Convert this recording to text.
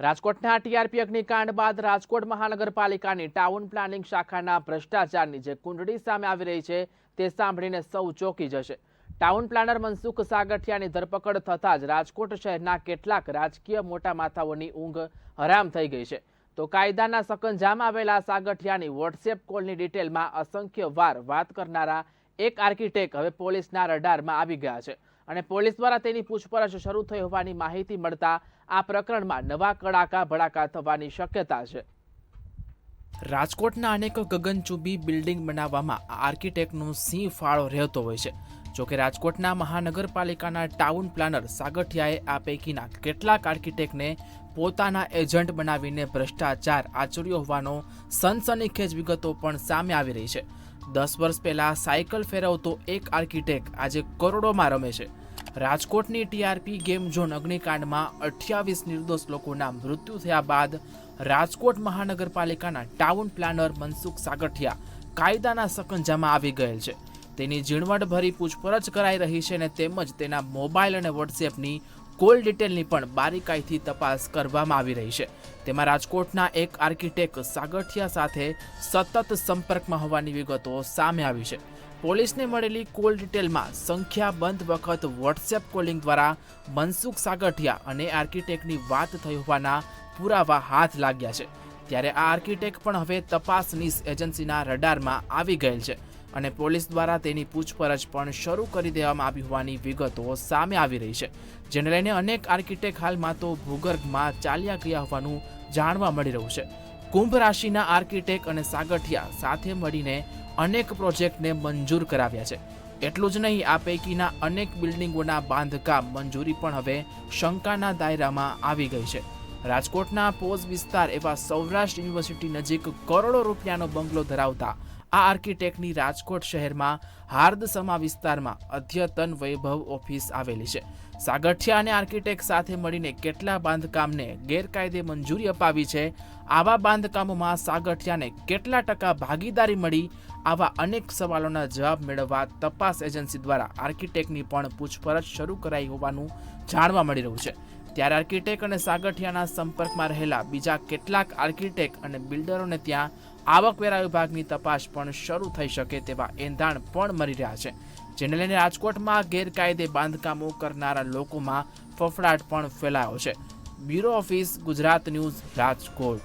રાજકોટના ટીઆરપી અગ્નિકાંડ બાદ રાજકોટ મહાનગરપાલિકાની ટાઉન પ્લાનિંગ શાખાના ભ્રષ્ટાચારની જે કુંડળી સામે આવી રહી છે તે સાંભળીને સૌ ચોંકી જશે. ટાઉન પ્લાનર મનસુખ સાગઠિયાની ધરપકડ થતાં જ રાજકોટ શહેરના કેટલાક રાજકીય મોટા માથાઓની ઊંઘ હરામ થઈ ગઈ છે. તો કાયદાના સકંજામાં આવેલા સાગઠિયાની વોટ્સએપ કોલની ડિટેલમાં અસંખ્ય વાર વાત કરનારા એક આર્કિટેક્ટ હવે પોલીસના રડારમાં આવી ગયા છે. અને પોલીસ દ્વારા તેની પૂછપરછ શરૂ થઈ હોવાની માહિતી મળતા આ પ્રકરણમાં નવા કડાકા ભડાકા થવાની શક્યતા છે. રાજકોટના અનેક ગગનચુંબી બિલ્ડિંગ બનાવવામાં આર્કિટેક્ટનો સિંહ ફાળો રહેતો હોય છે. જોકે રાજકોટના મહાનગરપાલિકાના ટાઉન પ્લાનર સાગઠિયાએ આ પૈકીના કેટલાક આર્કિટેક્ટને પોતાના એજન્ટ બનાવીને ભ્રષ્ટાચાર આચર્યો હોવાનો સનસનીખેજ વિગતો પણ સામે આવી રહી છે. દસ વર્ષ પહેલા સાયકલ ફેરવતો એક આર્કિટેક્ટ આજે કરોડોમાં રમે છે. રાજકોટની ટીઆરપી ગેમ ઝોન અગ્નિકાંડમાં અઠ્યાવીસ નિર્દોષ લોકોના મૃત્યુ થયા બાદ રાજકોટ મહાનગરપાલિકાના ટાઉન પ્લાનર મનસુખ સાગઠિયા કાયદાના સકંજામાં આવી ગયેલ છે. તેની ઝીણવટભરી પૂછપરછ કરાઈ રહી છે અને તેમજ તેના મોબાઈલ અને વોટ્સએપની કોલ ડિટેલની પણ બારીકાઈથી તપાસ કરવામાં આવી રહી છે. તેમાં રાજકોટના એક આર્કિટેક્ટ સાગઠિયા સાથે સતત સંપર્કમાં હોવાની વિગતો સામે આવી છે. પોલીસને મળેલી કોલ ડિટેલમાં સંખ્યાબંધ વખત વોટ્સએપ કોલિંગ દ્વારા મનસુખ સાગઠિયા અને આર્કિટેક્ટની વાત થઈ હોવાના પુરાવા હાથ લાગ્યા છે. ત્યારે આ આર્કિટેક્ટ પણ હવે તપાસનીસ એજન્સીના રડારમાં આવી ગયેલ છે અને પોલીસ દ્વારા તેની પૂછપરછ પણ શરૂ કરી દેવામાં આવી હોવાની વિગતો સામે આવી રહી છે, જેને લઈને અનેક આર્કિટેક્ટ હાલમાં તો ભૂગર્ભમાં ચાલ્યા ગયા હોવાનું જાણવા મળી રહ્યું છે. કુંભ રાશિના આર્કિટેક્ટ અને સાગઠિયા સાથે મળીને અનેક પ્રોજેક્ટને મંજૂર કરાવ્યા છે. એટલું જ નહીં, આ પૈકીના અનેક બિલ્ડિંગોના બાંધકામ મંજૂરી પણ હવે શંકાના દાયરામાં આવી ગઈ છે. રાજકોટના પોઝ વિસ્તાર એવા સૌરાષ્ટ્ર યુનિવર્સિટી નજીક કરોડો રૂપિયાનો બંગલો ધરાવતા આ આર્કિટેક્ટની રાજકોટ શહેરમાં હાર્દસમા વિસ્તારમાં અદ્યતન વૈભવ ઓફિસ આવેલી છે. સાગઠિયા અને આર્કિટેક્ટ સાથે મળીને કેટલા બાંધકામને ગેરકાયદે મંજૂરી અપાવી છે? આવા બાંધકામોમાં સાગઠિયાને કેટલા ટકા ભાગીદારી મળી? આવા અનેક સવાલોના જવાબ મેળવવા તપાસ એજન્સી દ્વારા આર્કિટેક્ટની પણ પૂછપરછ શરૂ કરાઈ હોવાનું જાણવા મળી રહ્યું છે. ત્યારે આર્કિટેક્ટ અને સાગઠિયાના સંપર્કમાં રહેલા બીજા કેટલાક આર્કિટેક્ટ અને બિલ્ડરોને ત્યાં આવકવેરા વિભાગની તપાસ પણ શરૂ થઈ શકે તેવા એંધાણ પણ મળી રહ્યા છે. જેને લઈને રાજકોટમાં ગેરકાયદે બાંધકામો કરનારા લોકોમાં ફફડાટ પણ ફેલાયો છે. Bureau office, Gujarat news, Rajkot.